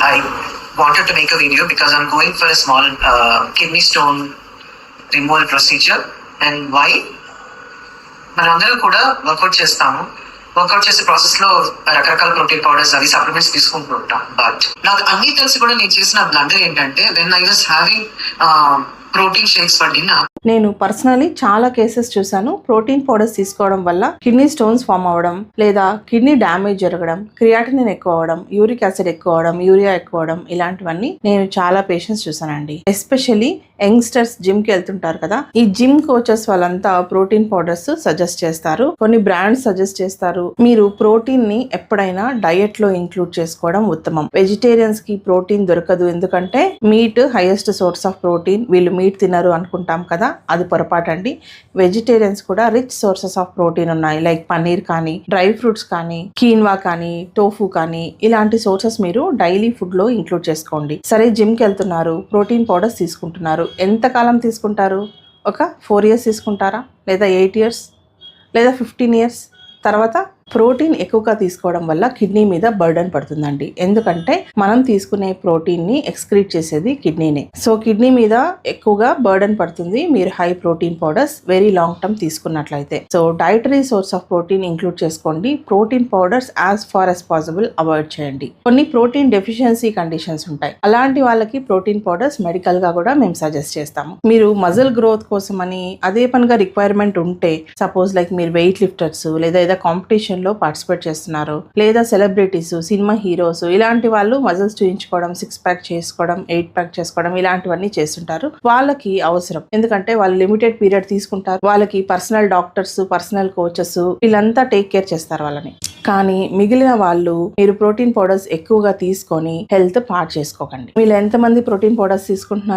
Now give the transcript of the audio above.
I wanted to make a video because I'm going for a small uh, kidney stone removal procedure. And why? మనందరూ కూడా work out చేస్తాము work out చేసే ప్రాసెస్లో రకరకాల protein powders అవి supplements తీసుకుంటూ ఉంటాం బట్ నాకు అన్ని తెలిసి కూడా నేను చేసిన బ్లండర్ ఏంటంటే when I was having protein shakes నేను పర్సనలీ చాలా కేసెస్ చూశాను. ప్రోటీన్ పౌడర్స్ తీసుకోవడం వల్ల కిడ్నీ స్టోన్స్ ఫామ్ అవ్వడం లేదా కిడ్నీ డ్యామేజ్ జరగడం క్రియాటినిన్ ఎక్కువ అవడం యూరిక్ యాసిడ్ ఎక్కువ అవడం యూరియా ఎక్కువ అవడం ఇలాంటివన్నీ నేను చాలా పేషెంట్స్ చూసానండి ఎస్పెషల్లీ యంగ్స్టర్స్ జిమ్కి వెళ్తుంటారు కదా ఈ జిమ్ కోచెస్ వాళ్ళంతా ప్రోటీన్ పౌడర్స్ సజెస్ట్ చేస్తారు. కొన్ని బ్రాండ్స్ సజెస్ట్ చేస్తారు. మీరు ప్రోటీన్ని ఎప్పుడైనా డయట్లో ఇంక్లూడ్ చేసుకోవడం ఉత్తమం. వెజిటేరియన్స్కి ప్రోటీన్ దొరకదు. ఎందుకంటే meat highest source of protein వీళ్ళు మీట్ తినరు అనుకుంటాం కదా అది పొరపాటు అండి వెజిటేరియన్స్ కూడా రిచ్ సోర్సెస్ ఆఫ్ ప్రోటీన్ ఉన్నాయి. లైక్ పన్నీర్ కానీ డ్రై ఫ్రూట్స్ కానీ కీన్వా కానీ టోఫు కానీ ఇలాంటి సోర్సెస్ మీరు డైలీ ఫుడ్లో ఇంక్లూడ్ చేసుకోండి. సరే జిమ్కి వెళ్తున్నారు ప్రోటీన్ పౌడర్స్ తీసుకుంటున్నారు. ఎంత కాలం తీసుకుంటారు? ఒక ఫోర్ ఇయర్స్ తీసుకుంటారా? లేదా ఎయిట్ ఇయర్స్? లేదా ఫిఫ్టీన్ ఇయర్స్? తర్వాత ప్రోటీన్ ఎక్కువగా తీసుకోవడం వల్ల కిడ్నీ మీద బర్డన్ పడుతుందండి. ఎందుకంటే మనం తీసుకునే ప్రోటీన్ని ఎక్స్క్రీట్ చేసేది కిడ్నీనే. సో కిడ్నీ మీద ఎక్కువగా బర్డన్ పడుతుంది. మీరు high protein powders very long term తీసుకున్నట్లయితే. So dietary source of protein include చేసుకోండి. Protein powders as far as possible avoid చేయండి. కొన్ని ప్రోటీన్ డెఫిషియన్సీ కండిషన్స్ ఉంటాయి. అలాంటి వాళ్ళకి ప్రోటీన్ పౌడర్స్ మెడికల్గా కూడా మేము సజెస్ట్ చేస్తాము. మీరు మజిల్ గ్రోత్ కోసమని అదే పనిగా రిక్వైర్మెంట్ ఉంటే సపోజ్ లైక్ మీరు వెయిట్ లిఫ్టర్స్ లేదా ఏదో కాంపిటీషన్ లో పార్టిసిపేట్ చేస్తున్నారు. లేదా సెలబ్రిటీస్ సినిమా హీరోస్ ఇలాంటి వాళ్ళు మజిల్స్ చూయించుకోవడం సిక్స్ ప్యాక్ చేసుకోవడం ఎయిట్ ప్యాక్ చేసుకోవడం ఇలాంటివన్నీ చేస్తుంటారు. వాళ్ళకి అవసరం. ఎందుకంటే వాళ్ళు లిమిటెడ్ పీరియడ్ తీసుకుంటారు. వాళ్ళకి పర్సనల్ డాక్టర్స్ పర్సనల్ కోచెస్ వీళ్ళంతా టేక్ కేర్ చేస్తారు వాళ్ళని. కానీ మిగిలిన వాళ్ళు మీరు ప్రోటీన్ పౌడర్స్ ఎక్కువగా తీసుకొని హెల్త్ పాడు చేసుకోకండి. వీళ్ళు ఎంతమంది ప్రోటీన్ పౌడర్స్ తీసుకుంటున్నారు?